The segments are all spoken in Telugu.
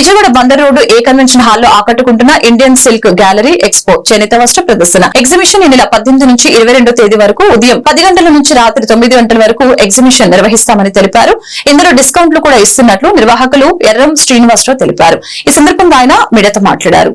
Vijayawada Bandar road A convention హాల్లో ఆకట్టుకుంటున్న ఇండియన్ సిల్క్ గ్యాలరీ ఎక్స్పో చేనేత వస్త్ర ప్రదర్శన. ఎగ్జిబిషన్ ఈ నెల పద్దెనిమిది నుంచి ఇరవై తేదీ వరకు ఉదయం పది గంటల నుంచి రాత్రి తొమ్మిది గంటల వరకు ఎగ్జిబిషన్ నిర్వహిస్తామని తెలిపారు. ఇందులో డిస్కౌంట్లు కూడా ఇస్తున్నట్లు నిర్వాహకులు ఎర్రం శ్రీనివాసరావు తెలిపారు. ఈ సందర్భంగా ఆయన మీడియాతో మాట్లాడారు.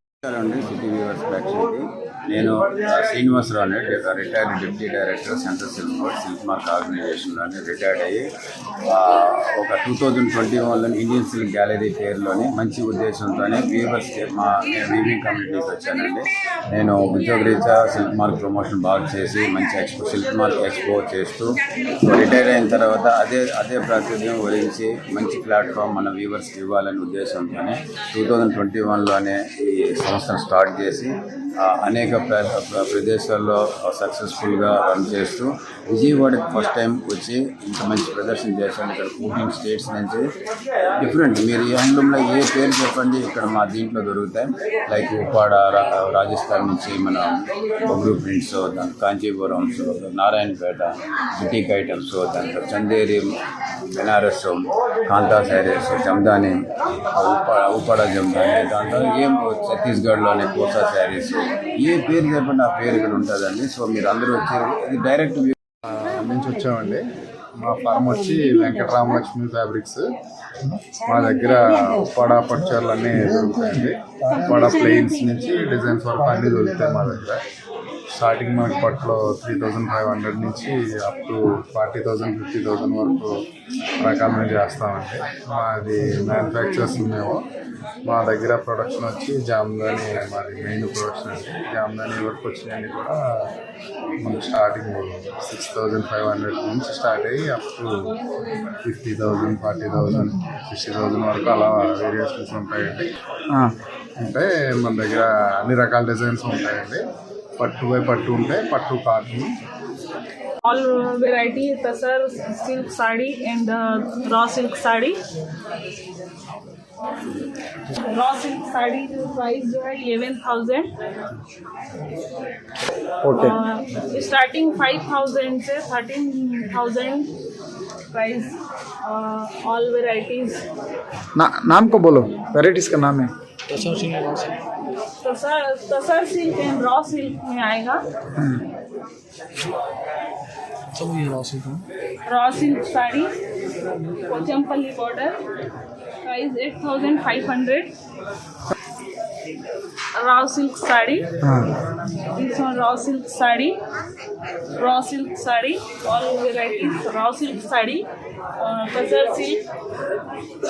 అండి సిటీ వ్యూవర్స్ నేను శ్రీనివాసరావు అండి retired deputy director central silk board silk mark ఆర్గనైజేషన్లోని retired అయ్యి ఒక టూ థౌజండ్ ట్వంటీ వన్లో ఇండియన్ సిల్క్ గ్యాలరీ పేరులోని మంచి ఉద్దేశంతోనే వీవర్స్ మా వీవింగ్ కమ్యూనిటీకి వచ్చానండి. నేను ఉద్యోగరీత్యా సిల్క్ మార్క్ ప్రమోషన్ బాగా చేసి మంచి ఎక్స్పో సిల్క్ మార్క్ ఎక్స్పో చేస్తూ రిటైర్ అయిన తర్వాత అదే అదే ప్రాతినిధ్యం వహించి మంచి ప్లాట్ఫామ్ మన వ్యూవర్స్కి ఇవ్వాలనే ఉద్దేశంతోనే టూ థౌజండ్ ట్వంటీ వన్లోనే ఈ సంస్థను స్టార్ట్ చేసి అనేక ప్ర- ప్రదేశాల్లో సక్సెస్ఫుల్గా రన్ చేస్తూ విజయవాడకి ఫస్ట్ టైం వచ్చి ఇంత మంచి ప్రదర్శన చేశాను ఇక్కడ ఫోర్టీన్ స్టేట్స్ నుంచి డిఫరెంట్. మీరు ఈ హ్యాండ్లూమ్లో ఏ పేరు చెప్పండి ఇక్కడ మా దీంట్లో దొరుకుతాయి. లైక్ ఉప్పాడ రా- రాజస్థాన్ నుంచి మన బొగ్రూ ప్రింట్స్ దాని కాంచీపురం నారాయణపేట బుటీక్ ఐటమ్స్ దాంట్లో చందేరి బెనారస్ కాంతా శారీస్ జమ్దాని ఉప్పాడ ఉప్పాడ జమ్దాని దాంట్లో ఏం ఛత్తీస్గఢ్లోని కోసా శారీస్ ఏ పేరు చెప్పండి ఆ పేరు ఇక్కడ ఉంటుందండి. సో మీరు అందరూ వచ్చారు. ఇది డైరెక్ట్ నుంచి వచ్చామండి. మా ఫార్మ్ వచ్చి వెంకటరామలక్ష్మి ఫ్యాబ్రిక్స్ మా దగ్గర ఉప్పాడ పట్టుచీరలు అన్నీ దొరుకుతాయండి. ఉప్పాడ ప్లెయిన్స్ నుంచి డిజైన్స్ వరకు అన్నీ దొరుకుతాయి మా దగ్గర. స్టార్టింగ్ మనకి పట్లో త్రీ థౌజండ్ ఫైవ్ హండ్రెడ్ నుంచి up to forty thousand fifty thousand వరకు రకాలను చేస్తామండి. మాది మ్యానుఫ్యాక్చర్స్ మేము. మా దగ్గర ప్రొడక్షన్ వచ్చి జామ్దాని మాది మెయిన్ ప్రొడక్షన్ అండి. జామ్దాని వరకు వచ్చినాయని కూడా మనకు starting six thousand five hundred నుంచి స్టార్ట్ అయ్యి up to fifty thousand forty thousand sixty thousand వరకు అలా వేరియేషన్స్ ఉంటాయండి. అంటే మన దగ్గర అన్ని రకాల డిజైన్స్ ఉంటాయండి. పట్టు బై పట్టు ఉంటాయి పట్టు cotton all variety tasar silk sari and uh, raw silk sari raw silk sari price जो है eleven thousand starting five thousand से thirteen thousand price all varieties ना नाम को बोलो वेराइटीज का नाम है। Tasar tasar silk and raw silk में आएगा। Raw silk sari Pochampally border price eight thousand five hundred raw silk sari this one raw silk sari raw silk sari all varieties raw silk sari uh, kasar silk